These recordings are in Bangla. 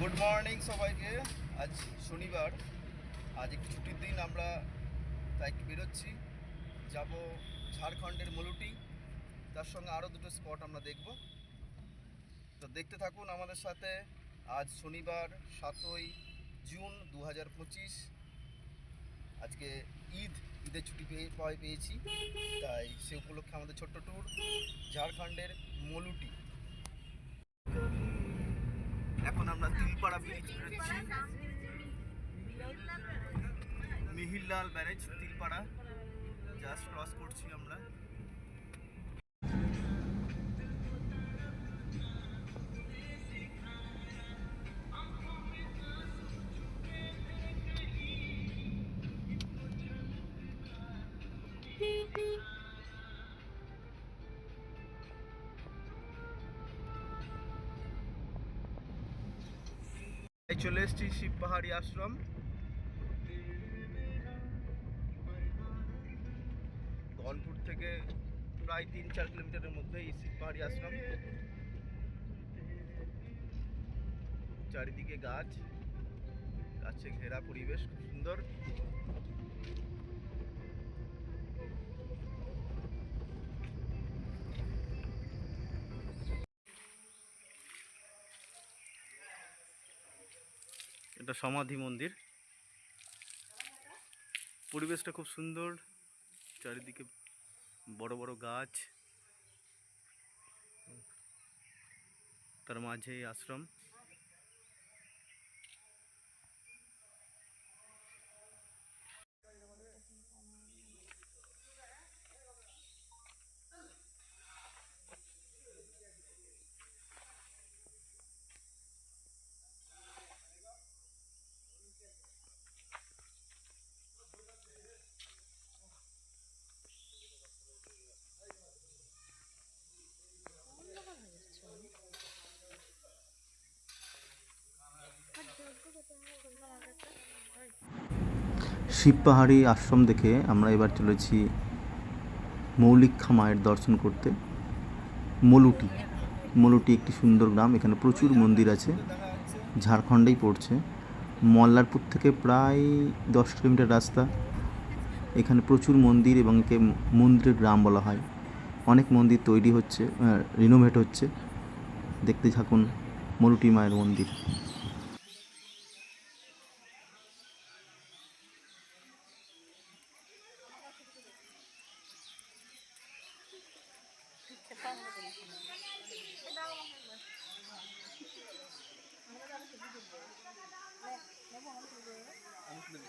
গুড মর্নিং সবাইকে। আজ শনিবার। আজ একটি ছুটির দিন, আমরা তাই বেরোচ্ছি। যাব ঝাড়খণ্ডের মলুটি। তার সঙ্গে আরও দুটো স্পট আমরা দেখব। তো দেখতে থাকুন আমাদের সাথে। আজ শনিবার, সাতই জুন দু হাজার পঁচিশ। আজকে ঈদ, ঈদের ছুটি পেয়ে পেয়েছি। তাই সে উপলক্ষে আমাদের ছোট্ট ট্যুর ঝাড়খণ্ডের মলুটি। এখন আমরা তিলপাড়া ব্রিজ বেরোচ্ছি Mihirlal barrage Tilpara. Just cross করছি আমরা। চলে এসেছি শিব পাহাড়ি আশ্রম। ধনপুর থেকে প্রায় তিন চার কিলোমিটারের মধ্যে এই শিব পাহাড়ি আশ্রম। চারিদিকে গাছ, গাছে ঘেরা পরিবেশ, খুব সুন্দর। এটা সমাধি মন্দির। পরিবেশটা খুব সুন্দর চারিদিকে বড় বড় গাছ। তার মাঝে আশ্রম। শিব পাহাড়ি আশ্রম দেখে আমরা এবার চলেছি মৌলিক্ষা মায়ের দর্শন করতে। মলুটি। মলুটি একটি সুন্দর গ্রাম, এখানে প্রচুর মন্দির আছে, ঝাড়খণ্ডেই পড়ছে। মল্লারপুর থেকে প্রায় দশ কিলোমিটার রাস্তা। এখানে প্রচুর মন্দির এবং একে মন্দিরের গ্রাম বলা হয়। অনেক মন্দির তৈরি হচ্ছে রিনোভেট হচ্ছে। দেখতে থাকুন মলুটি মায়ের মন্দির।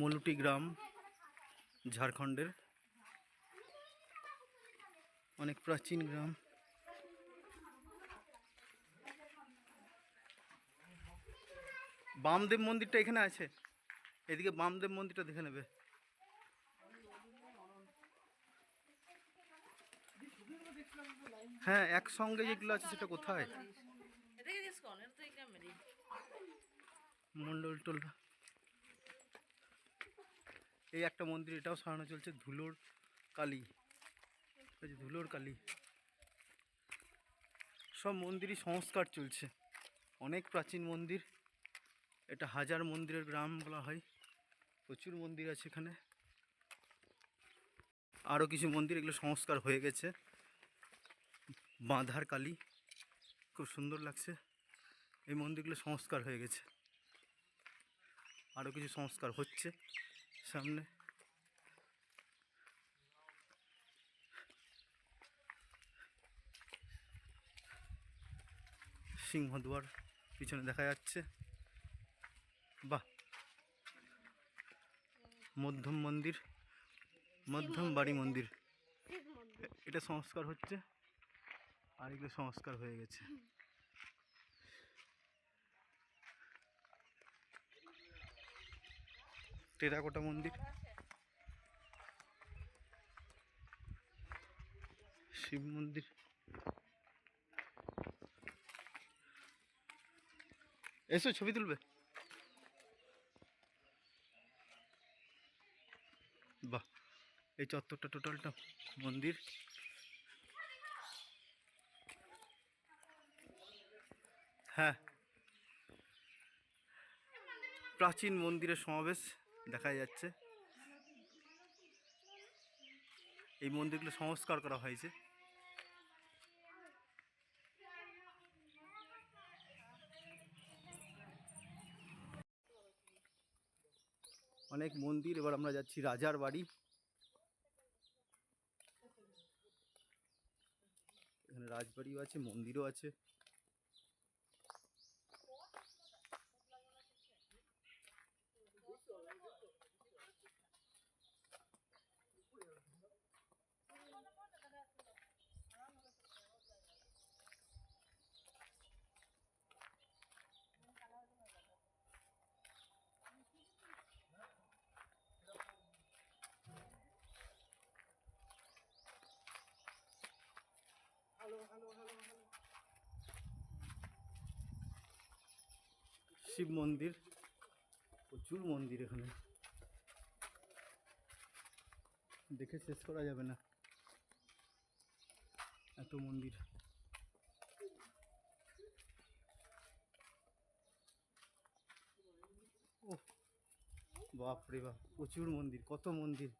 মলুটি গ্রাম ঝাড়খণ্ডের অনেক প্রাচীন গ্রাম। বামদেব মন্দিরটা এখানে আছে। এদিকে বামদেব মন্দিরটা দেখে নেবে। হ্যাঁ একসঙ্গে যেগুলো আছে সেটা কোথায়? মন্ডল টোলা এই একটা মন্দির, এটাও সারানো চলছে ধুলোর কালী। ধুলোর কালী। সব মন্দিরই সংস্কার চলছে। অনেক প্রাচীন মন্দির। এটা হাজার মন্দিরের গ্রাম বলা হয়। প্রচুর মন্দির আছে এখানে। আরও কিছু মন্দির, এগুলো সংস্কার হয়ে গেছে। বাঁধার কালী। খুব সুন্দর লাগছে। এই মন্দিরগুলো সংস্কার হয়ে গেছে। আরও কিছু সংস্কার হচ্ছে। সামনে। সিংহদুয়ার পিছনে দেখা যাচ্ছে। বাহ। মধ্যম মন্দির মধ্যম বাড়ি মন্দির। এটা সংস্কার হচ্ছে। আর এগুলো সংস্কার হয়ে গেছে। টেরাকোটা মন্দির। শিব মন্দির। এসো, ছবি তুলবে? বাহ, এই চত্বরটা টোটালটা মন্দির। হ্যাঁ। প্রাচীন মন্দিরের সমাবেশ। দেখা যাচ্ছে। এই মন্দিরগুলো সংস্কার করা হয়েছে। অনেক মন্দির, এবার আমরা যাচ্ছি রাজার বাড়ি। এখানে রাজবাড়িও আছে, মন্দিরও আছে। শিব মন্দির। প্রচুর মন্দির এখানে। দেখে শেষ করা যাবে না। এত মন্দির। ও বাপ রে বাপ, প্রচুর মন্দির, কত মন্দির।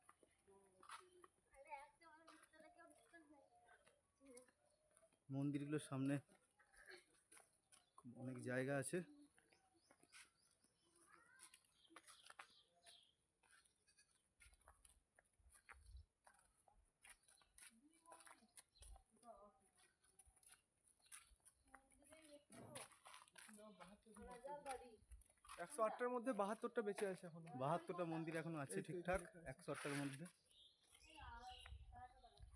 মন্দিরগুলোর সামনে অনেক জায়গা আছে। একশো আটটার মধ্যে বাহাত্তরটা বেঁচে আছে এখনও। বাহাত্তরটা মন্দির এখনও আছে ঠিকঠাক। একশো আটটার মধ্যে।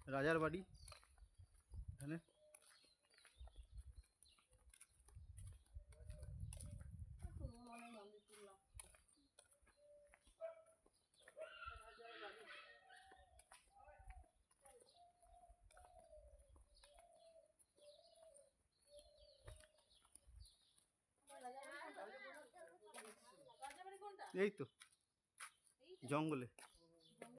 রাজার বাড়ি। এখানে এই তো। জঙ্গলে।